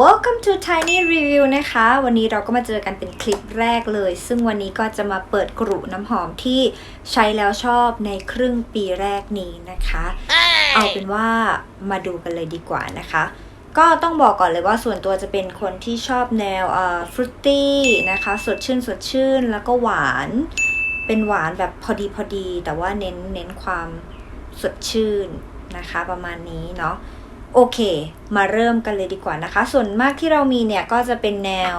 วัสดีค่ะ welcome to tiny review นะคะ วันนี้เราก็มาเจอกันเป็นคลิปแรกเลย ซึ่งวันนี้ก็จะมาเปิดกรุน้ำหอมที่ใช้แล้วชอบในครึ่งปีแรกนี้นะคะ เอาเป็นว่ามาดูกันเลยดีกว่านะคะ ก็ต้องบอกก่อนเลยว่าส่วนตัวจะเป็นคนที่ชอบแนวเอ่อฟรุตตี้นะคะ สดชื่นสดชื่นแล้วก็หวาน เป็นหวานแบบพอดีพอดี แต่ว่าเน้นเน้นความสดชื่นนะคะ ประมาณนี้เนาะ โอเค มาเริ่มกันเลยดีกว่านะคะ ส่วนมากที่เรามีเนี่ยก็จะเป็นแนว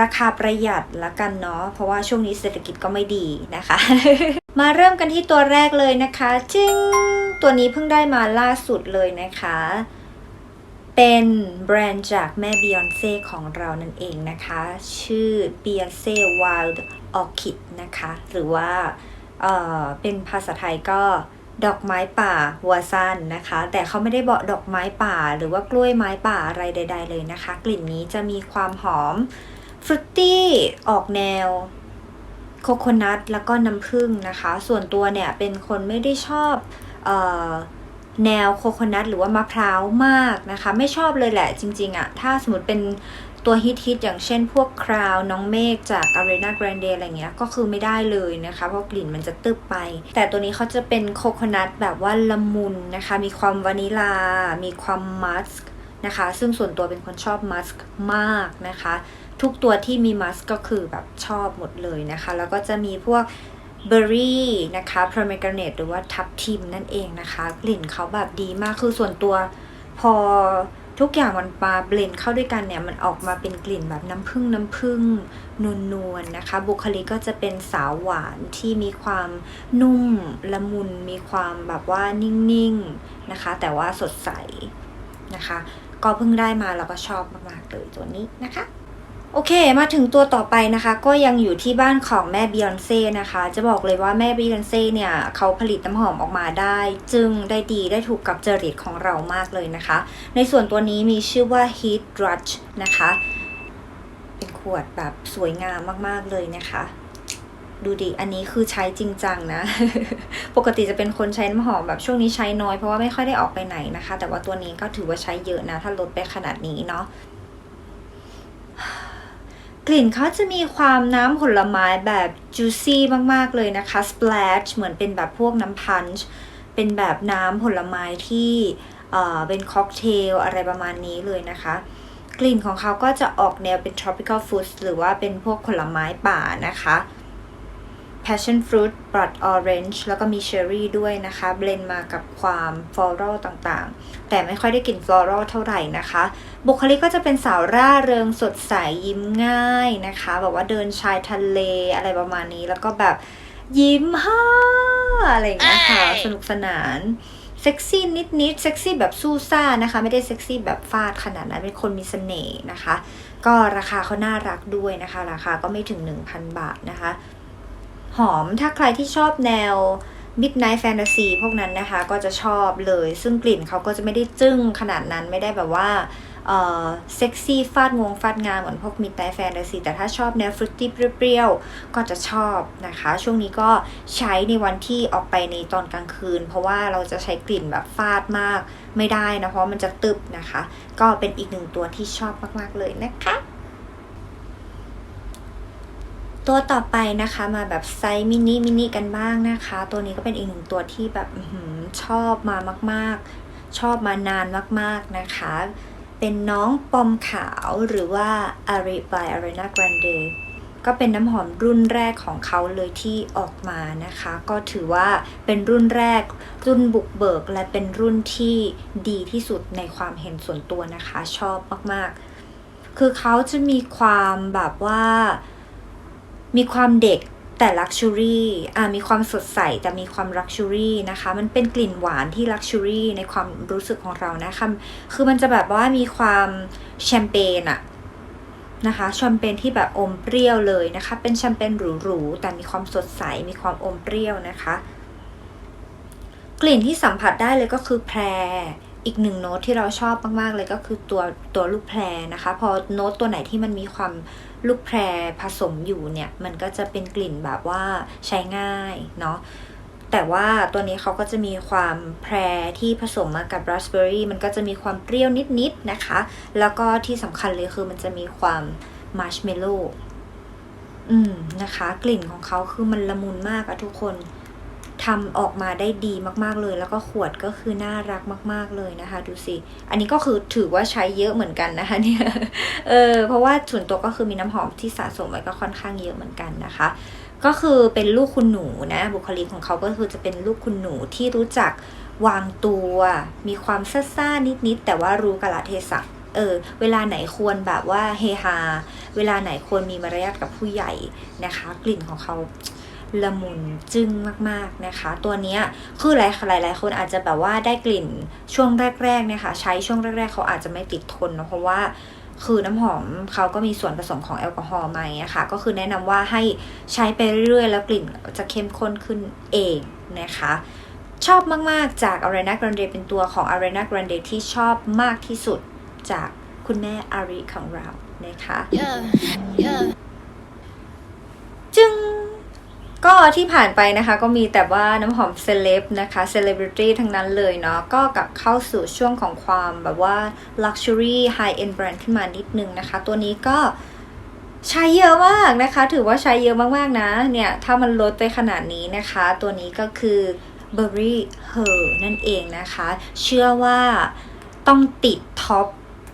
ราคาประหยัดละกันเนาะ เพราะว่าช่วงนี้เศรษฐกิจก็ไม่ดีนะคะ มาเริ่มกันที่ตัวแรกเลยนะคะจึงตัวนี้เพิ่งได้มาล่าสุดเลยนะคะ เป็นแบรนด์จากแม่บียอนเซ่ของเรานั่นเองนะคะ ชื่อ Beyonce Wild Orchid นะคะ หรือว่าเเป็นภาษาไทยก็ ดอกไม้ป่าหัวซันนะคะ แต่เขาไม่ได้บอกดอกไม้ป่า หรือว่ากล้วยไม้ป่าอะไรใด ๆ เลยนะคะ กลิ่นนี้จะมีความหอมฟรุตตี้ออกแนวโคโคนัทแล้วก็น้ำผึ้งนะคะ ส่วนตัวเนี่ยเป็นคนไม่ได้ชอบเออ แนวโคโคนัทหรือว่ามะพร้าวมากนะคะ ไม่ชอบเลยแหละจริง ๆอะถ้าสมมติเป็นตัวฮิตฮิตๆอย่างเช่นพวกคราวน้องเมฆจาก Arena Grande อะไรเงี้ย ก็คือไม่ได้เลยนะคะ เพราะกลิ่นมันจะตึบไป แต่ตัวนี้เขาจะเป็นโคโคนัทแบบว่าละมุนนะคะ มีความวานิลา มีความมัสก์นะคะ ซึ่งส่วนตัวเป็นคนชอบมัสก์มากนะคะ ทุกตัวที่มีมัสก์ก็คือแบบชอบหมดเลยนะคะ แล้วก็จะมีพวก เบอร์รี่นะคะพร m มก a เนตหรือว่าทับทิมนั่นเองนะคะ กลิ่นเขาแบบดีมากคือส่วนตัวพอทุกอย่างมันมาเบลนเข้าด้วยกันเนี่ย มันออกมาเป็นกลิ่นแบบน้ำผึ้งน้ำผึ้งนวลๆนะคะ บุคลิกก็จะเป็นสาวหวานที่มีความนุ่มละมุนมีความแบบว่านิ่งๆนะคะ แต่ว่าสดใสนะคะ ก็เพิ่งได้มาแล้วก็ชอบมากๆเลยตัวนี้นะคะ โอเค มาถึงตัวต่อไปนะคะ ก็ยังอยู่ที่บ้านของแม่บียอนเซ่นะคะ จะบอกเลยว่าแม่บียอนเซ่เนี่ย เขาผลิตน้ำหอมออกมาได้ จึงได้ดีได้ถูกกับจริตของเรามากเลยนะคะ ในส่วนตัวนี้มีชื่อว่า Heat Rush นะคะ เป็นขวดแบบสวยงามมากๆเลยนะคะ ดูดิ อันนี้คือใช้จริงจังนะ ปกติจะเป็นคนใช้น้ำหอมแบบช่วงนี้ใช้น้อยเพราะว่าไม่ค่อยได้ออกไปไหนนะคะ แต่ว่าตัวนี้ก็ถือว่าใช้เยอะนะ ถ้าลดไปขนาดนี้เนาะ กลิ่นเขาจะมีความน้ำผลไม้แบบ juicy มาก ๆ เลยนะคะ splash เหมือนเป็นแบบพวกน้ำพันช์เป็นแบบน้ำผลไม้ที่เอ่อเป็นค็อกเทลอะไรประมาณนี้เลยนะคะ กลิ่นของเขาก็จะออกแนวเป็น tropical fruits หรือว่าเป็นพวกผลไม้ป่านะคะ passion fruit blood orange แล้วก็มี cherry ด้วยนะคะ เบลนมากับความ floral ต่างๆ แต่ไม่ค่อยได้กลิ่น floral เท่าไหร่นะคะ บุคลิกก็จะเป็นสาวร่าเริงสดใสยิ้มง่ายนะคะ แบบว่าเดินชายทะเลอะไรประมาณนี้ แล้วก็แบบยิ้มฮ่าอะไรอย่างเงี้ยค่ะ สนุกสนานเซ็กซี่นิดๆเซ็กซี่แบบสู้ซ่านะคะ ไม่ได้เซ็กซี่แบบฟาดขนาดนั้นเป็นคนมีเสน่ห์นะคะ ก็ราคาเขาน่ารักด้วยนะคะ ราคาก็ไม่ถึง 1,000 บาทนะคะ หอมถ้าใครที่ชอบแนว Midnight Fantasy พวกนั้นนะคะ ก็จะชอบเลย ซึ่งกลิ่นเขาก็จะไม่ได้จึ้งขนาดนั้นไม่ได้แบบว่าเออเซ็กซี่ฟาดงวงฟาดงานเหมือนพวก Midnight Fantasy แต่ถ้าชอบแนวฟรุตตี้เปรี้ยวๆ ก็จะชอบนะคะ ช่วงนี้ก็ใช้ในวันที่ออกไปในตอนกลางคืน เพราะว่าเราจะใช้กลิ่นแบบฟาดมากไม่ได้นะ เพราะมันจะตึบนะคะ ก็เป็นอีกหนึ่งตัวที่ชอบมากๆเลยนะคะ ตัวต่อไปนะคะมาแบบไซส์มินิมินิกันบ้างนะคะ ตัวนี้ก็เป็นอีกหนึ่งตัวที่แบบอชอบมามากๆ ชอบมานานมากๆนะคะ เป็นน้องปอมขาวหรือว่า Ari by Arena Grande ก็เป็นน้ำหอมรุ่นแรกของเขาเลยที่ออกมานะคะ ก็ถือว่าเป็นรุ่นแรกรุ่นบุกเบิก และเป็นรุ่นที่ดีที่สุดในความเห็นส่วนตัวนะคะ ชอบมากๆ คือเขาจะมีความแบบว่า มีความเด็กแต่ลักชูรี่อ่ามีความสดใสแต่มีความลักชูรี่นะคะ มันเป็นกลิ่นหวานที่ลักชูรี่ในความรู้สึกของเรานะคะ คือมันจะแบบว่ามีความแชมเปญอะนะคะแชมเปญที่แบบอมเปรี้ยวเลยนะคะ เป็นแชมเปญหรูๆแต่มีความสดใสมีความอมเปรี้ยวนะคะ กลิ่นที่สัมผัสได้เลยก็คือแพรอีกหนึ่งโน้ตที่เราชอบมากๆเลยก็คือตัวตัวลูกแพรนะคะ พอโน้ตตัวไหนที่มันมีความ ลูกแพรผสมอยู่เนี่ย มันก็จะเป็นกลิ่นแบบว่าใช้ง่ายเนาะแต่ว่าตัวนี้เขาก็จะมีความแพรที่ผสมมากับราสเบอร์รี่มันก็จะมีความเปรี้ยวนิดๆนะคะ แล้วก็ที่สำคัญเลยคือมันจะมีความมาร์ชเมลโล่อืมนะคะ กลิ่นของเขาคือมันละมุนมากอะทุกคน ทำออกมาได้ดีมากๆเลย แล้วก็ขวดก็คือน่ารักมาก ๆเลยนะคะ ดูสิ อันนี้ก็คือถือว่าใช้เยอะเหมือนกันนะคะเนี่ยเออเพราะว่าส่วนตัวก็คือมีน้ำหอมที่สะสมไว้ก็ค่อนข้างเยอะเหมือนกันนะคะ ก็คือเป็นลูกคุณหนูนะบุคลิกของเขาก็คือจะเป็นลูกคุณหนูที่รู้จักวางตัวมีความซ่าๆนิดๆแต่ว่ารู้กาลเทศะเออเวลาไหนควรแบบว่าเฮฮา เวลาไหนควรมีมารยาทกับผู้ใหญ่นะคะ กลิ่นของเขา ละมุนจึ้งมากๆนะคะ ตัวนี้คือหลายหลายคนอาจจะแบบว่าได้กลิ่นช่วงแรกๆเนี่ยค่ะใช้ช่วงแรก ๆ เขาอาจจะไม่ติดทนเนะเพราะว่าคือน้ำหอมเขาก็มีส่วนผสมของแอลกอฮอล์มาองเงี้ยค่ะ ก็คือแนะนำว่าให้ใช้ไปเรื่อยๆ แล้วกลิ่นจะเข้มข้นขึ้นเองนะคะ ชอบมากๆจาก Ariana Grande เป็นตัวของ Ariana Grande ที่ชอบมากที่สุดจากคุณแม่อารีของเรานะคะ Yeah, yeah. ก็ที่ผ่านไปนะคะก็มีแต่ว่าน้ำหอมเซเลบนะคะเซเลบริตี้ทั้งนั้นเลยเนาะก็กลับเข้าสู่ช่วงของความแบบว่า Luxury High End Brand ขึ้นมานิดนึงนะคะ ตัวนี้ก็ใช้เยอะมากนะคะ ถือว่าใช้เยอะมากๆนะ เนี่ย ถ้ามันลดไปขนาดนี้นะคะ ตัวนี้ก็คือ Burberry Her นั่นเองนะคะ เชื่อว่าต้องติดท็อป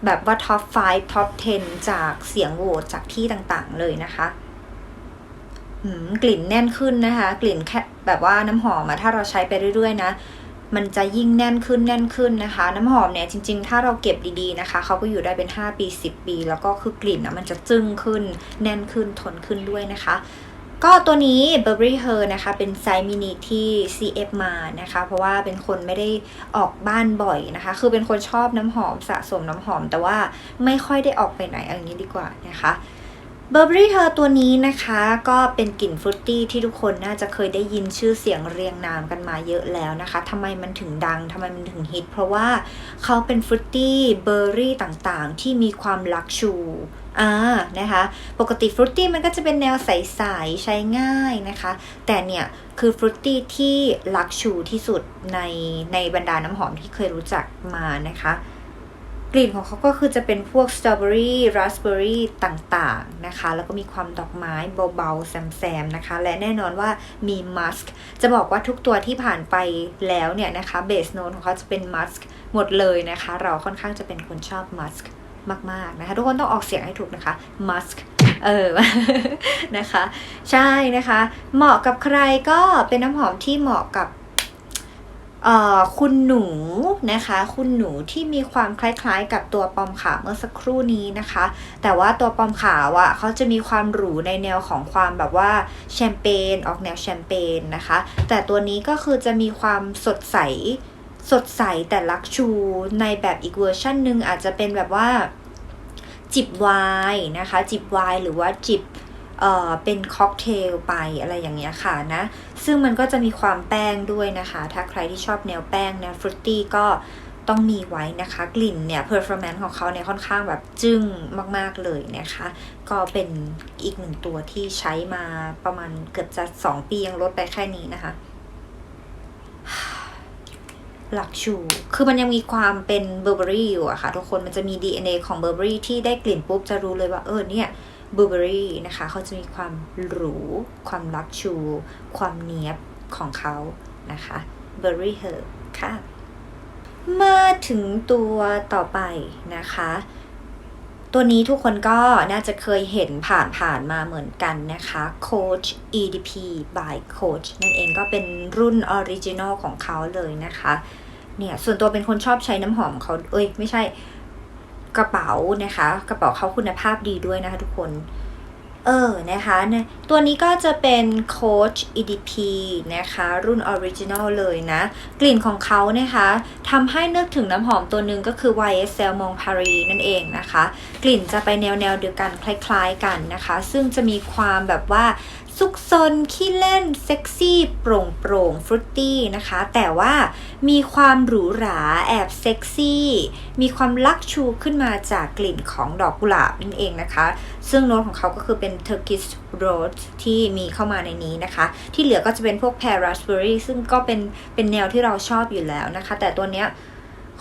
แบบว่าท็อป 5 ท็อป 10 จากเสียงโหวตจากที่ต่างๆเลยนะคะ กลิ่นแน่นขึ้นนะคะ กลิ่นแค่แบบว่าน้ำหอมอะถ้าเราใช้ไปเรื่อย ๆ นะ มันจะยิ่งแน่นขึ้นแน่นขึ้นนะคะ น้ำหอมเนี่ยจริง ๆ ถ้าเราเก็บดีๆนะคะเขาก็อยู่ได้เป็น 5 ปี 10 ปี แล้วก็คือกลิ่นนะมันจะจึ้งขึ้น แน่นขึ้นทนขึ้นด้วยนะคะก็ตัวนี้ Burberry Her นะคะ เป็นไซส์มินิที่ CF มานะคะ เพราะว่าเป็นคนไม่ได้ออกบ้านบ่อยนะคะ คือเป็นคนชอบน้ำหอมสะสมน้ำหอม แต่ว่าไม่ค่อยได้ออกไปไหนอย่างนี้ดีกว่านะคะ Burberry Her ตัวนี้นะคะก็เป็นกลิ่นฟรุตตี้ที่ทุกคนน่าจะเคยได้ยินชื่อเสียงเรียงนามกันมาเยอะแล้วนะคะทำไมมันถึงดังทำไมมันถึงฮิต เพราะว่าเขาเป็นฟรุตตี้เบอร์รี่ต่างๆ ที่มีความลักชูอ่านะคะ ปกติฟรุตตี้มันก็จะเป็นแนวใสๆใช้ง่ายนะคะ แต่เนี่ยคือฟรุตตี้ที่ลักชูที่สุดในในบรรดาน้ำหอมที่เคยรู้จักมานะคะ กลิ่นของเขาก็คือจะเป็นพวกสตรอเบอรี่ราสเบอรี่ต่างๆนะคะ แล้วก็มีความดอกไม้เบาๆ แซมๆนะคะ และแน่นอนว่ามีมัสก์จะบอกว่าทุกตัวที่ผ่านไปแล้วเนี่ยนะคะเบสโนนของเขาจะเป็นมัสก์หมดเลยนะคะ เราค่อนข้างจะเป็นคนชอบมัสก์มากๆนะคะทุกคนต้องออกเสียงให้ถูกนะคะมัสก์เออ นะคะ ใช่นะคะ เหมาะกับใครก็เป็นน้ำหอมที่เหมาะกับ คุณหนูนะคะ คุณหนูที่มีความคล้ายๆ กับตัวปอมขาวเมื่อสักครู่นี้นะคะ แต่ว่าตัวปอมขาวอะ่ะเขาจะมีความหรูในแนวของความแบบว่าแชมเปญออกแนวแชมเปญนะคะ แต่ตัวนี้ก็คือจะมีความสดใสสดใสแต่ลักชูในแบบอีกเวอร์ชันหนึ่งอาจจะเป็นแบบว่าจิบไวน์นะคะ จิบไวน์หรือว่าจิบ เป็นค็อกเทลไปอะไรอย่างเงี้ยค่ะนะ ซึ่งมันก็จะมีความแป้งด้วยนะคะ ถ้าใครที่ชอบแนวแป้งแนวฟรุตตี้ก็ต้องมีไว้นะคะ กลิ่นเนี่ย performance ของเขาเนี่ยค่อนข้างแบบจึ้งมาก ๆ เลยนะคะ ก็เป็นอีกหนึ่งตัวที่ใช้มาประมาณเกือบจะ 2 ปียังลดไปแค่นี้นะคะ หลักชู คือมันยังมีความเป็นเบอร์เบอรี่อยู่อะค่ะ ทุกคนมันจะมี DNA ของเบอร์เบอรี่ที่ได้กลิ่นปุ๊บจะรู้เลยว่าเออเนี่ย บอร์เบอรี่นะคะเขาจะมีความหรู ความลักชู ความเนียบของเขานะคะเบอร์รี่เฮอร์ค่ะ มาถึงตัวต่อไปนะคะ ตัวนี้ทุกคนก็น่าจะเคยเห็นผ่านผ่านมาเหมือนกันนะคะ Coach EDP by Coach นั่นเองก็เป็นรุ่นออริจินอลของเขาเลยนะคะเนี่ยส่วนตัวเป็นคนชอบใช้น้ำหอมเขาเอ้ยไม่ใช่ กระเป๋านะคะ กระเป๋าเขาคุณภาพดีด้วยนะคะทุกคน เออนะคะเนี่ยตัวนี้ก็จะเป็น Coach EDP นะคะ รุ่นออริจินอลเลยนะ กลิ่นของเขานะคะทำให้นึกถึงน้ำหอมตัวหนึ่งก็คือ YSL m o n p a r i นั่นเองนะคะ กลิ่นจะไปแนวแนวเดียวกันคล้ายๆกันนะคะ ซึ่งจะมีความแบบว่า ซุกซนขี้เล่น เซ็กซี่ โปร่งโปร่งฟรุตตี้นะคะ แต่ว่ามีความหรูหราแอบเซ็กซี่ มีความลักชูขึ้นมาจากกลิ่นของดอกกุหลาบนั่นเองนะคะ ซึ่งโน้ตของเขาก็คือเป็น Turkish Rose ที่มีเข้ามาในนี้นะคะ ที่เหลือก็จะเป็นพวก pear raspberry ซึ่งก็เป็นเป็นแนวที่เราชอบอยู่แล้วนะคะ แต่ตัวเนี้ย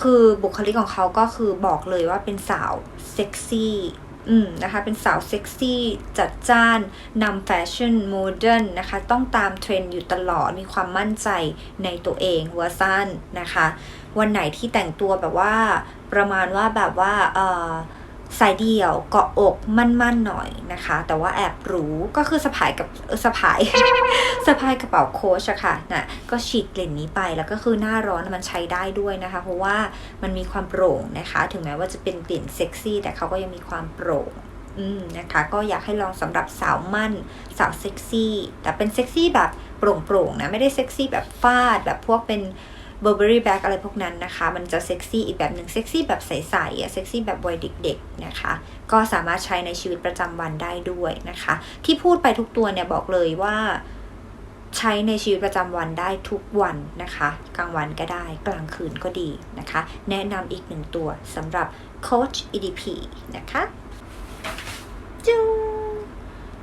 คือบุคลิกของเขาก็คือบอกเลยว่าเป็นสาวเซ็กซี่ อืมนะคะเป็นสาวเซ็กซี่จัดจ้านนำแฟชั่นโมเดิร์นนะคะต้องตามเทรนด์อยู่ตลอดมีความมั่นใจในตัวเองวัวซันนะคะ วันไหนที่แต่งตัวแบบว่าประมาณว่าแบบว่าเออ สายเดี่ยวเกาะอกมั่นๆหน่อยนะคะ แต่ว่าแอบหรูก็คือสะพายกับสะพายสะพายกระเป๋าโค้ชอะค่ะนะก็ฉีดกลิ่นนี้ไปแล้วก็คือหน้าร้อนมันใช้ได้ด้วยนะคะ เพราะว่ามันมีความโปร่งนะคะ ถึงแม้ว่าจะเป็นกลิ่นเซ็กซี่ แต่เขาก็ยังมีความโปร่งอืมนะคะ ก็อยากให้ลองสำหรับสาวมั่น สาวเซ็กซี่ แต่เป็นเซ็กซี่แบบโปร่งๆนะไม่ได้เซ็กซี่แบบฟาดแบบพวกเป็น เบอร์เบอรี่แบ็กอะไรพวกนั้นนะคะ มันจะเซ็กซี่อีกแบบหนึ่งเซ็กซี่แบบใสๆอะเซ็กซี่แบบวัยเด็กๆนะคะ ก็สามารถใช้ในชีวิตประจำวันได้ด้วยนะคะ ที่พูดไปทุกตัวเนี่ยบอกเลยว่าใช้ในชีวิตประจำวันได้ทุกวันนะคะ กลางวันก็ได้กลางคืนก็ดีนะคะ แนะนำอีกหนึ่งตัวสำหรับ Coach EDP นะคะจึง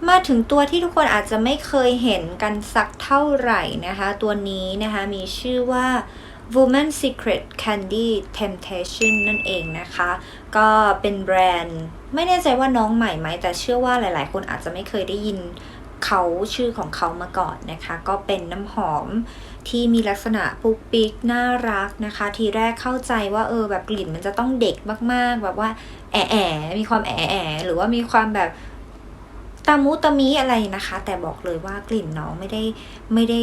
มาถึงตัวที่ทุกคนอาจจะไม่เคยเห็นกันสักเท่าไหร่นะคะ ตัวนี้นะคะมีชื่อว่า Woman Secret Candy Temptation นั่นเองนะคะ ก็เป็นแบรนด์ ไม่แน่ใจว่าน้องใหม่ไหม แต่เชื่อว่าหลาย ๆ คนอาจจะไม่เคยได้ยินเขาชื่อของเขามาก่อนนะคะ ก็เป็นน้ำหอมที่มีลักษณะปุ๊กปิ๊กน่ารักนะคะ ทีแรกเข้าใจว่าเออแบบกลิ่นมันจะต้องเด็กมากๆ แบบว่าแอะแอะมีความแอะแอะหรือว่ามีความแบบตามุตามีอะไรนะคะ แต่บอกเลยว่ากลิ่นน้องไม่ได้ไม่ได้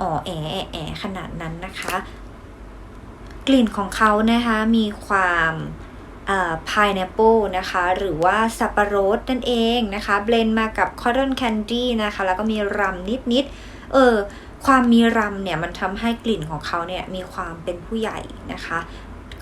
อ๋อแอแอะแอะขนาดนั้นนะคะ กลิ่นของเขานะคะมีความพายแอปเปิลนะคะหรือว่าสับปะรดนั่นเองนะคะเบลนมากับคอร์ดอนแคนดี้นะคะแล้วก็มีรัมนิดๆเออความมีรำเนี่ยมันทำให้กลิ่นของเขาเนี่ยมีความเป็นผู้ใหญ่นะคะ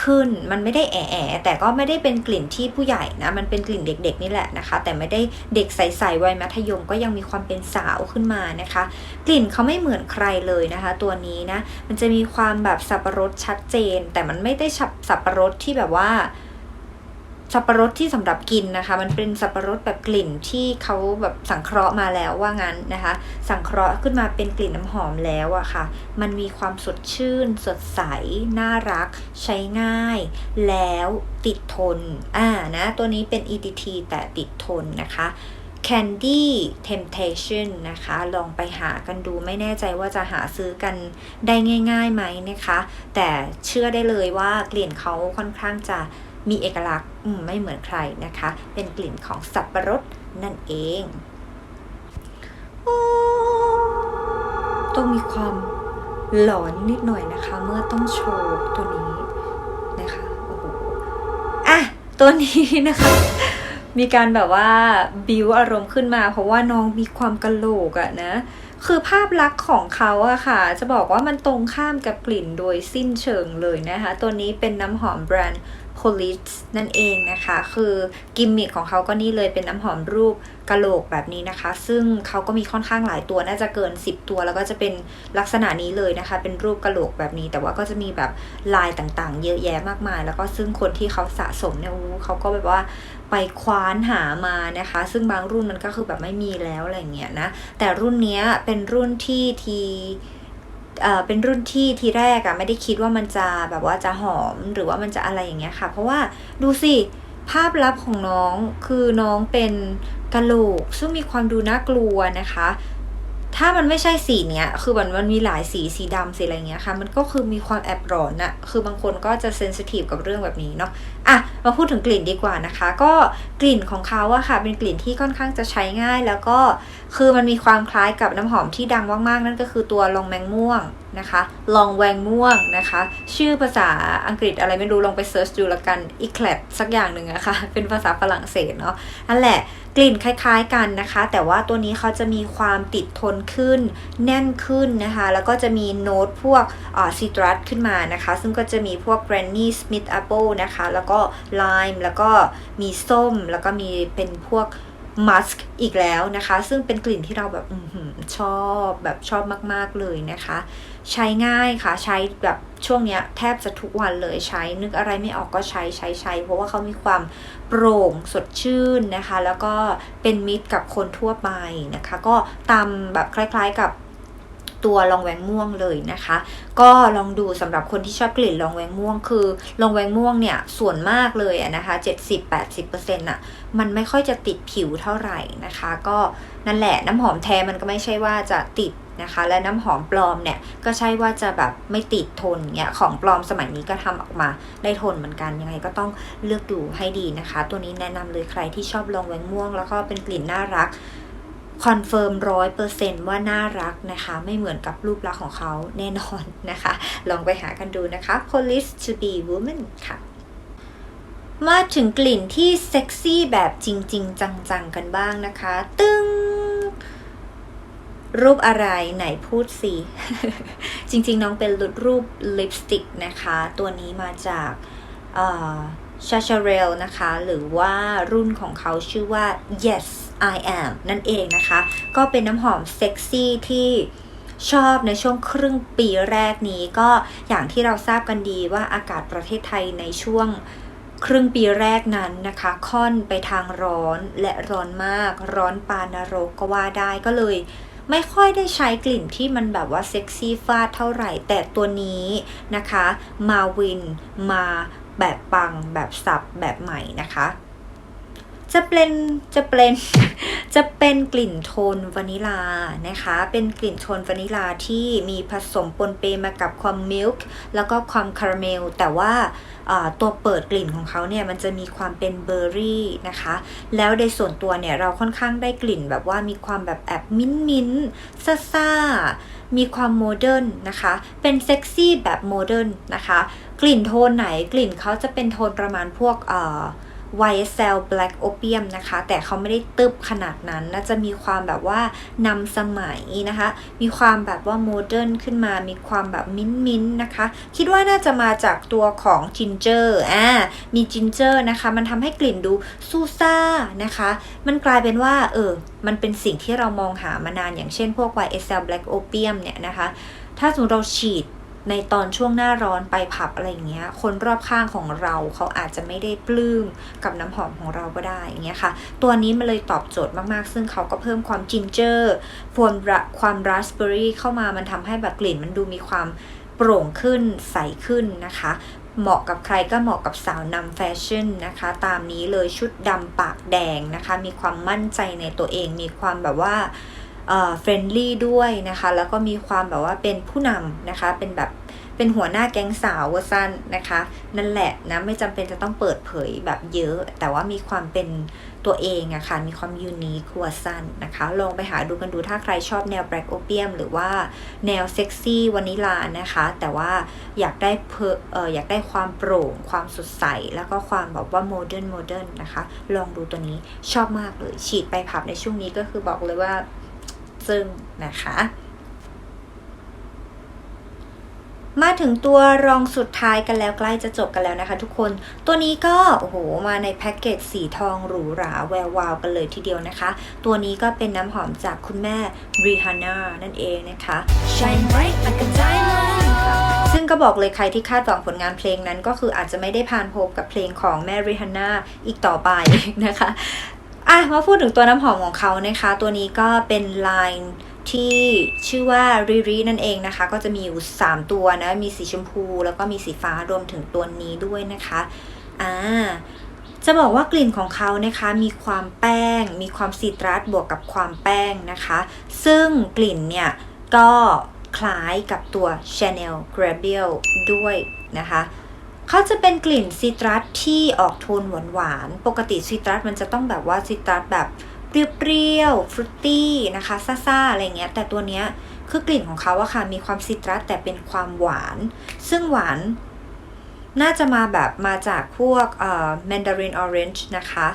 ขึ้น มันไม่ได้แอะแอะแต่ก็ไม่ได้เป็นกลิ่นที่ผู้ใหญ่นะ มันเป็นกลิ่นเด็กๆนี่แหละนะคะ แต่ไม่ได้เด็กใสๆวัยมัธยมก็ยังมีความเป็นสาวขึ้นมานะคะ กลิ่นเขาไม่เหมือนใครเลยนะคะ ตัวนี้นะ มันจะมีความแบบสับปะรดชัดเจน แต่มันไม่ได้สับปะรดที่แบบว่า สับปะรดที่สำหรับกินนะคะ มันเป็นสับปะรดแบบกลิ่นที่เขาแบบสังเคราะห์มาแล้วว่างั้นนะคะ สังเคราะห์ขึ้นมาเป็นกลิ่นน้ำหอมแล้วอะค่ะ มันมีความสดชื่น สดใส น่ารัก ใช้ง่าย แล้วติดทน อ่านะ ตัวนี้เป็น EDT แต่ติดทนนะคะ Candy Temptation นะคะ ลองไปหากันดูไม่แน่ใจว่าจะหาซื้อกันได้ง่ายๆไหมนะคะ แต่เชื่อได้เลยว่ากลิ่นเขาค่อนข้างจะ มีเอกลักษณ์ไม่เหมือนใครนะคะ เป็นกลิ่นของสับปะรดนั่นเองต้องมีความหลอนนิดหน่อยนะคะ เมื่อต้องโชว์ตัวนี้นะคะโอ้โหอะตัวนี้นะคะ มีการแบบว่าบิวอารมณ์ขึ้นมา เพราะว่าน้องมีความกระโหลกอะนะคือภาพลักษณ์ของเขาอะค่ะ จะบอกว่ามันตรงข้ามกับกลิ่นโดยสิ้นเชิงเลยนะคะ ตัวนี้เป็นน้ำหอมแบรนด์ Police นั่นเองนะคะ คือกิมมิคของเขาก็นี่เลยเป็นน้ำหอมรูปกะโหลกแบบนี้นะคะ ซึ่งเขาก็มีค่อนข้างหลายตัวน่าจะเกิน 10 ตัว แล้วก็จะเป็นลักษณะนี้เลยนะคะ เป็นรูปกะโหลกแบบนี้ แต่ว่าก็จะมีแบบลายต่างๆ เยอะแยะมากมาย แล้วก็ซึ่งคนที่เขาสะสมเนี่ยเขาก็แบบว่าไปคว้านหามานะคะ ซึ่งบางรุ่นมันก็คือแบบไม่มีแล้วอะไรเงี้ยนะ แต่รุ่นนี้เป็นรุ่นที่ที เป็นรุ่นที่ทีแรกอะไม่ได้คิดว่ามันจะแบบว่าจะหอมหรือว่ามันจะอะไรอย่างเงี้ยค่ะ เพราะว่าดูสิภาพลับของน้องคือน้องเป็นกะโหลก ซึ่งมีความดูน่ากลัวนะคะ ถ้ามันไม่ใช่สีเนี้ย คือมันมันมีหลายสีสีดำสีอะไรเงี้ยค่ะ มันก็คือมีความแอบร้อนอะคือบางคนก็จะเซนซิทีฟกับเรื่องแบบนี้เนาะอะมาพูดถึงกลิ่นดีกว่านะคะ ก็กลิ่นของเขาอะค่ะ เป็นกลิ่นที่ค่อนข้างจะใช้ง่ายแล้วก็คือมันมีความคล้ายกับน้ำหอมที่ดังมากๆ นั่นก็คือตัวลองแมงม่วงนะคะ ลองแวงม่วงนะคะ ชื่อภาษาอังกฤษอะไรไม่รู้ลองไปเซิร์ชดูละกันอีแคลดสักอย่างหนึ่งอะคะ่ะ เป็นภาษาฝรั่งเศสเนาะนั่นแหละกลิ่นคล้ายๆกันนะคะ แต่ว่าตัวนี้เขาจะมีความติดทนขึ้น แน่นขึ้นนะคะ แล้วก็จะมีโน้ตพวกซิตรัสขึ้นมานะคะ ซึ่งก็จะมีพวก Granny Smith Apple นะคะ แล้วก็ Lime แล้วก็มีส้ม แล้วก็มีเป็นพวก มัสก์อีกแล้วนะคะ ซึ่งเป็นกลิ่นที่เราแบบอชอบแบบชอบมาก ๆ เลยนะคะ ใช้ง่ายค่ะใช้แบบช่วงเนี้ยแทบจะทุกวันเลยใช้ นึกอะไรไม่ออกก็ใช้ใช้ใช้เพราะว่าเขามีความโปร่งสดชื่นนะคะ แล้วก็เป็นมิตรกับคนทั่วไปนะคะ ก็ตามแบบคล้าย ๆกับ ตัวลองแวงม่วงเลยนะคะ ก็ลองดูสำหรับคนที่ชอบกลิ่นลองแวงม่วง คือลองแวงม่วงเนี่ยส่วนมากเลยอะนะคะ 70-80%น่ะมันไม่ค่อยจะติดผิวเท่าไหร่นะคะ ก็นั่นแหละน้ำหอมแท้มันก็ไม่ใช่ว่าจะติดนะคะ และน้ำหอมปลอมเนี่ยก็ใช่ว่าจะแบบไม่ติดทนเนี่ยของปลอมสมัยนี้ก็ทำออกมาได้ทนเหมือนกันยังไงก็ต้องเลือกดูให้ดีนะคะ ตัวนี้แนะนำเลยใครที่ชอบลองแวงม่วง แล้วก็เป็นกลิ่นน่ารัก คอนเฟิร์มร้อยเปอร์เซนว่าน่ารักนะคะ ไม่เหมือนกับรูปลักษณ์ของเขาแน่นอนนะคะ ลองไปหากันดูนะคะ Police to be woman ค่ะมาถึงกลิ่นที่เซ็กซี่แบบจริง ๆ จัง ๆ กันบ้างนะคะ ตึ้งรูปอะไรไหนพูดสิจริง ๆ น้องเป็นรูปลิปสติกนะคะ ตัวนี้มาจากชาชาเรลนะคะ หรือว่ารุ่นของเขาชื่อว่า yes I am นั่นเองนะคะ ก็เป็นน้ำหอมเซ็กซี่ที่ชอบในช่วงครึ่งปีแรกนี้ก็อย่างที่เราทราบกันดีว่าอากาศประเทศไทยในช่วงครึ่งปีแรกนั้นนะคะ ค่อนไปทางร้อนและร้อนมาก ร้อนปานรกก็ว่าได้ก็เลย ไม่ค่อยได้ใช้กลิ่นที่มันแบบว่าเซ็กซี่ฟาดเท่าไหร่ แต่ตัวนี้นะคะ มาวินมาแบบปังแบบสับแบบใหม่นะคะ จะเป็นจะเป็นจะเป็นกลิ่นโทนวานิลานะคะ เป็นกลิ่นโทนวานิลาที่มีผสมปนเปมากับความมิลค์แล้วก็ความคาราเมล แต่ว่าตัวเปิดกลิ่นของเขาเนี่ยมันจะมีความเป็นเบอร์รี่นะคะ แล้วในส่วนตัวเนี่ยเราค่อนข้างได้กลิ่นแบบว่ามีความแบบแอบมิ้นมิ้นซ่าซ่ามีความโมเดิร์นนะคะ เป็นเซ็กซี่แบบโมเดิร์นนะคะ กลิ่นโทนไหนกลิ่นเขาจะเป็นโทนประมาณพวกเอ่อ YSL Black Opium นะคะ แต่เขาไม่ได้ตึบขนาดนั้นน่าจะมีความแบบว่านำสมัยนะคะ มีความแบบว่าโมเดิร์นขึ้นมา มีความแบบมิ้นมิ้นนะคะ คิดว่าน่าจะมาจากตัวของจินเจอร์อ่ามีจินเจอร์นะคะ มันทำให้กลิ่นดูซูซ่านะคะ มันกลายเป็นว่า เออ มันเป็นสิ่งที่เรามองหามานานอย่างเช่นพวก YSL Black Opium เนี่ยนะคะ ถ้าสมมติเราฉีด ในตอนช่วงหน้าร้อนไปผับอะไรเงี้ย คนรอบข้างของเราเขาอาจจะไม่ได้ปลื้มกับน้ำหอมของเราก็ได้อย่างเงี้ยค่ะ ตัวนี้มันเลยตอบโจทย์มากๆ ซึ่งเขาก็เพิ่มความจินเจอร์ความความราสเบอรี่เข้ามามันทำให้แบบกลิ่นมันดูมีความโปร่งขึ้นใสขึ้นนะคะ เหมาะกับใครก็เหมาะกับสาวนำแฟชั่นนะคะ ตามนี้เลยชุดดำปากแดงนะคะ มีความมั่นใจในตัวเอง มีความแบบว่า เฟรนลี่ด้วยนะคะ แล้วก็มีความแบบว่าเป็นผู้นำนะคะ เป็นแบบเป็นหัวหน้าแก๊งสาววสั้นนะคะ นั่นแหละนะไม่จำเป็นจะต้องเปิดเผยแบบเยอะ แต่ว่ามีความเป็นตัวเองอะคะ่ะมีความยูนิคววสั้นนะคะ ลองไปหาดูกันดูถ้าใครชอบแนวแบล็กโอเปียมหรือว่าแนวเซ็กซี่วานิลานะคะ แต่ว่าอยากได้เพอเอออยากได้ความโปร่ง ความสดใส แล้วก็ความแบบว่าโมเดิร์นโมเดิร์นนะคะ ลองดูตัวนี้ชอบมากเลยฉีดไปผับในช่วงนี้ก็คือบอกเลยว่า ซึ่งนะคะ มาถึงตัวรองสุดท้ายกันแล้วใกล้จะจบกันแล้วนะคะ ทุกคนตัวนี้ก็โอ้โหมาในแพ็กเกจสีทองหรูหราแวววาวกันเลยทีเดียวนะคะ ตัวนี้ก็เป็นน้ำหอมจากคุณแม่รีฮาน่านั่นเองนะคะ Shine bright like a diamond ซึ่งก็บอกเลยใครที่คาดหวังผลงานเพลงนั้นก็คืออาจจะไม่ได้ผ่านพบกับเพลงของแม่รีฮาน่าอีกต่อไปนะคะ อะมาพูดถึงตัวน้ำหอมของเขานะคะ ตัวนี้ก็เป็นไลน์ที่ชื่อว่าริรินั่นเองนะคะ ก็จะมีอยู่ 3 ตัวนะ มีสีชมพู แล้วก็มีสีฟ้ารวมถึงตัวนี้ด้วยนะคะอ่าจะบอกว่ากลิ่นของเขานะคะมีความแป้ง มีความซีตรัสบวกกับความแป้งนะคะ ซึ่งกลิ่นเนี่ยก็คล้ายกับตัว Chanel g r a b i l ด้วยนะคะ เขาจะเป็นกลิ่นซิตรัสที่ออกโทนหวานหวานปกติซิตรัสมันจะต้องแบบว่าซิตรัสแบบเปรี้ยวๆ ฟรุตตี้นะคะ ซ่าๆ อะไรเงี้ย แต่ตัวเนี้ยคือกลิ่นของเขาอะค่ะ มีความซิตรัสแต่เป็นความหวาน ซึ่งหวาน น่าจะมาแบบมาจากพวกเอ่อแมนดารินออเรนจ์นะคะ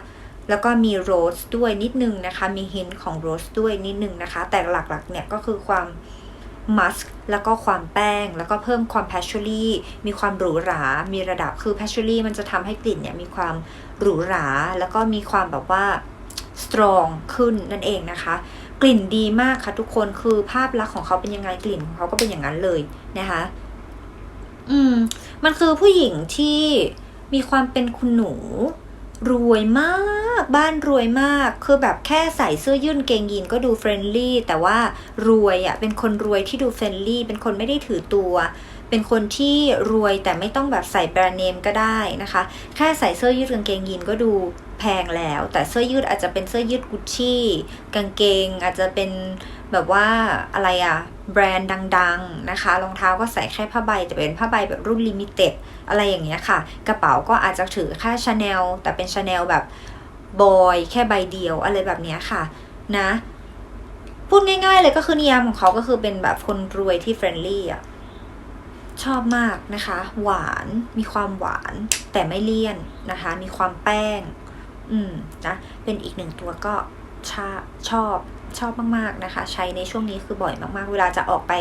แล้วก็มีโรสด้วยนิดนึงนะคะ มีฮินของโรสด้วยนิดนึงนะคะ แต่หลักๆเนี่ยก็คือความ มัสก์แล้วก็ความแป้ง แล้วก็เพิ่มความแพชชูรี่มีความหรูหรา มีระดับคือแพชชูรี่มันจะทำให้กลิ่นเนี่ยมีความหรูหรา แล้วก็มีความแบบว่าสตรองขึ้นนั่นเองนะคะ กลิ่นดีมากค่ะทุกคนคือภาพลักษณ์ของเขาเป็นยังไงกลิ่นของเขาก็เป็นอย่างนั้นเลยนะคะ อืม มันคือผู้หญิงที่มีความเป็นคุณหนู รวยมากบ้านรวยมาก คือแบบแค่ใส่เสื้อยืดเกงยีนก็ดูเฟรนลี่แต่ว่ารวยอะ่ะเป็นคนรวยที่ดูเฟรนลี่เป็นคนไม่ได้ถือตัว เป็นคนที่รวยแต่ไม่ต้องแบบใส่แบรนด์เนมก็ได้นะคะ แค่ใส่เสื้อยืดกางเกงยีนก็ดูแพงแล้ว แต่เสื้อยืดอาจจะเป็นเสื้อยืดกุชชี่กางเกงอาจจะเป็นแบบว่าอะไรอะ แบรนด์ดัง ๆนะคะ รองเท้าก็ใส่แค่ผ้าใบแต่เป็นผ้าใบแบบรุ่นลิมิเต็ดอะไรอย่างเงี้ยค่ะ กระเป๋าก็อาจจะถือแค่ชาแนลแต่เป็นชาแนลแบบบอยแค่ใบเดียวอะไรแบบเนี้ยค่ะนะพูดง่าย ๆ เลยก็คือนิยามของเขาก็คือเป็นแบบคนรวยที่เฟรนลี่อะชอบมากนะคะ หวานมีความหวานแต่ไม่เลี่ยนนะคะ มีความแป้ง อืมนะเป็นอีกหนึ่งตัวก็ชาชอบ ชอบมากๆนะคะ ใช้ในช่วงนี้คือบ่อยมากๆ เวลาจะออกไป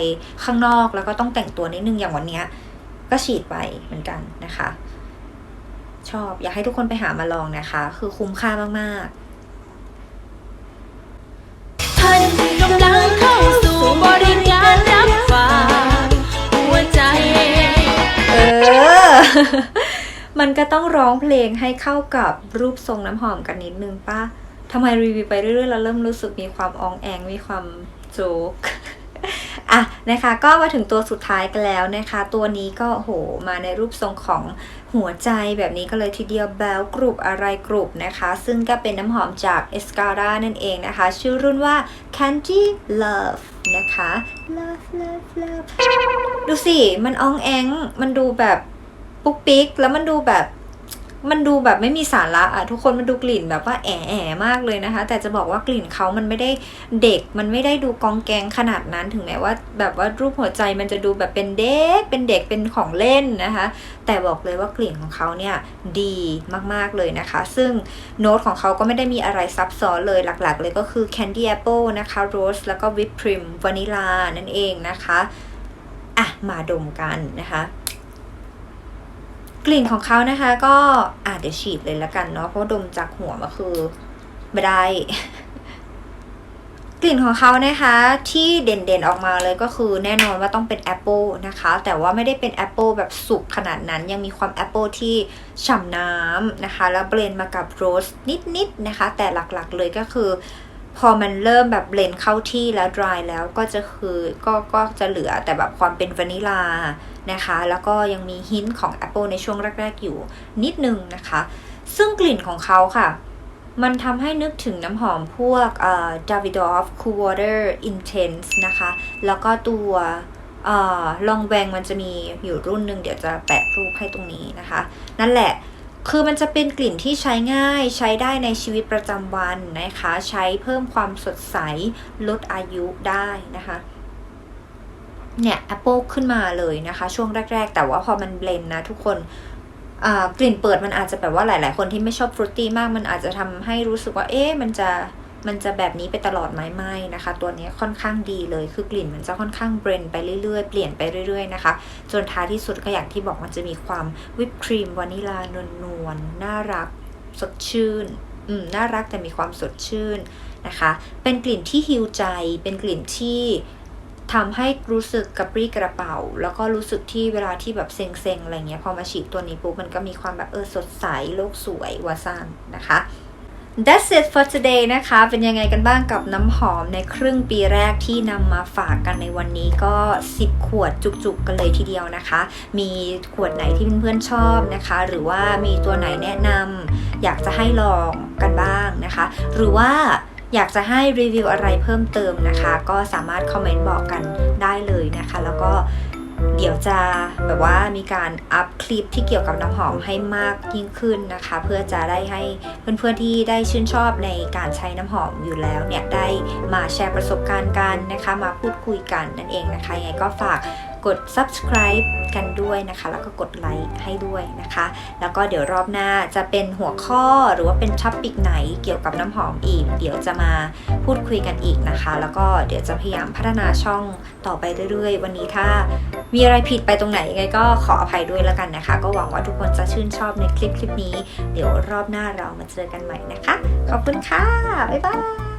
ข้างนอกแล้วก็ต้องแต่งตัวนิดนึงอย่างวันเนี้ยก็ฉีดไปเหมือนกันนะคะ ชอบอยากให้ทุกคนไปหามาลองนะคะ คือคุ้มค่ามากท่านกำลังเข้าสู่บริการรับฝากหัวใจๆเออ มันก็ต้องร้องเพลงให้เข้ากับรูปทรงน้ำหอมกันนิดนึงป่ะ ทำไมรีวิวไปเรื่อยๆแล้วเริ่มรู้สึกมีความอองแองมีความโจ๊กอะนะคะก็มาถึงตัวสุดท้ายกันแล้วนะคะ ตัวนี้ก็โหมาในรูปทรงของหัวใจแบบนี้ก็เลยทีเดียวแบลกรุบอะไรกรุบนะคะ ซึ่งก็เป็นน้ำหอมจาก e s c a r a นั่นเองนะคะ ชื่อรุ่นว่า Candy Love นะคะ Love Love Love ดูสิ มันอองแอง มันดูแบบปุ๊กปิ๊ก แล้วมันดูแบบ มันดูแบบไม่มีสาระอะทุกคนมันดูกลิ่นแบบว่าแอะแอะมากเลยนะคะ แต่จะบอกว่ากลิ่นเขามันไม่ได้เด็ก มันไม่ได้ดูกองแกงขนาดนั้นถึงแม้ว่า แบบว่ารูปหัวใจมันจะดูแบบเป็นเด็ก เป็นเด็กเป็นของเล่นนะคะ แต่บอกเลยว่ากลิ่นของเขาเนี่ยดีมากๆเลยนะคะ ซึ่งโน้ตของเขาก็ไม่ได้มีอะไรซับซ้อนเลยหลักๆ เลยก็คือ candy apple นะคะ rose แล้วก็ whipped cream vanilla นั่นเองนะคะอะมาดมกันนะคะ กลิ่นของเขานะคะ ก็อะเดี๋ยวฉีดเลยละกันเนาะเพราะดมจากหัวมาคือไม่ได้ กลิ่นของเขานะคะ ที่เด่นๆออกมาเลยก็คือแน่นอนว่าต้องเป็นแอปเปิลนะคะ แต่ว่าไม่ได้เป็นแอปเปิลแบบสุกขนาดนั้นยังมีความแอปเปิลที่ฉ่ำน้ำนะคะ แล้วเบลนมากับโรสนิดๆนะคะ แต่หลักๆเลยก็คือ พอมันเริ่มแบบเบลนเข้าที่แล้ว dry แล้วก็จะคือก็ก็จะเหลือแต่แบบความเป็นวานิลานะคะ แล้วก็ยังมีฮินต์ของแอปเปิลในช่วงแรก ๆ อยู่นิดนึงนะคะ ซึ่งกลิ่นของเขาค่ะ มันทำให้นึกถึงน้ำหอมพวกเอ่อ Davidoff Cool Water Intense นะคะ แล้วก็ตัวเอ่อลองแวงมันจะมีอยู่รุ่นหนึ่งเดี๋ยวจะแปะรูปให้ตรงนี้นะคะ นั่นแหละ คือมันจะเป็นกลิ่นที่ใช้ง่ายใช้ได้ในชีวิตประจำวันนะคะ ใช้เพิ่มความสดใส ลดอายุได้นะคะเนี่ยแอปเปิลขึ้นมาเลยนะคะ ช่วงแรก ๆ แต่ว่าพอมันเบลน์นะทุกคนกลิ่นเปิดมันอาจจะแบบว่าหลาย ๆ คนที่ไม่ชอบฟรุตตี้มาก มันอาจจะทำให้รู้สึกว่าเอ๊ะมันจะ มันจะแบบนี้ไปตลอดไหมไม่นะคะ ตัวนี้ค่อนข้างดีเลยคือกลิ่นมันจะค่อนข้างเบรนไปเรื่อยๆ เปลี่ยนไปเรื่อยๆนะคะ จนท้ายที่สุดก็อย่างที่บอกมันจะมีความวิปครีมวานิลานวลๆน่ารักสดชื่นอืมน่ารักแต่มีความสดชื่นนะคะ เป็นกลิ่นที่ฮิวใจ เป็นกลิ่นที่ทำให้รู้สึกกระปรี้กระเป๋า แล้วก็รู้สึกที่เวลาที่แบบเซ็งๆอะไรเงี้ยพอมาฉีดตัวนี้ปุ๊บมันก็มีความแบบเออสดใสโลกสวย วาซันนะคะ That's it for today นะคะ เป็นยังไงกันบ้างกับน้ำหอมในครึ่งปีแรกที่นำมาฝากกันในวันนี้ก็ 10 ขวดจุกๆกันเลยทีเดียวนะคะ มีขวดไหนที่เพื่อนๆชอบนะคะ หรือว่ามีตัวไหนแนะนำอยากจะให้ลองกันบ้างนะคะ หรือว่าอยากจะให้รีวิวอะไรเพิ่มเติมนะคะ ก็สามารถคอมเมนต์บอกกันได้เลยนะคะ แล้วก็ เดี๋ยวจะแบบว่ามีการอัพคลิปที่เกี่ยวกับน้ำหอมให้มากยิ่งขึ้นนะคะ เพื่อจะได้ให้เพื่อนๆที่ได้ชื่นชอบในการใช้น้ำหอมอยู่แล้วเนี่ยได้มาแชร์ประสบการณ์กันนะคะ มาพูดคุยกันนั่นเองนะคะยังไงก็ฝาก กด subscribe กันด้วยนะคะ แล้วก็กดไลค์ให้ด้วยนะคะ แล้วก็เดี๋ยวรอบหน้าจะเป็นหัวข้อหรือว่าเป็นท็อปิกไหนเกี่ยวกับน้ำหอมอีก เดี๋ยวจะมาพูดคุยกันอีกนะคะ แล้วก็เดี๋ยวจะพยายามพัฒนาช่องต่อไปเรื่อยๆ วันนี้ถ้ามีอะไรผิดไปตรงไหนยังไงก็ขออภัยด้วยแล้วกันนะคะ ก็หวังว่าทุกคนจะชื่นชอบในคลิปคลิปนี้ เดี๋ยวรอบหน้าเรามาเจอกันใหม่นะคะ ขอบคุณค่ะ บ๊ายบาย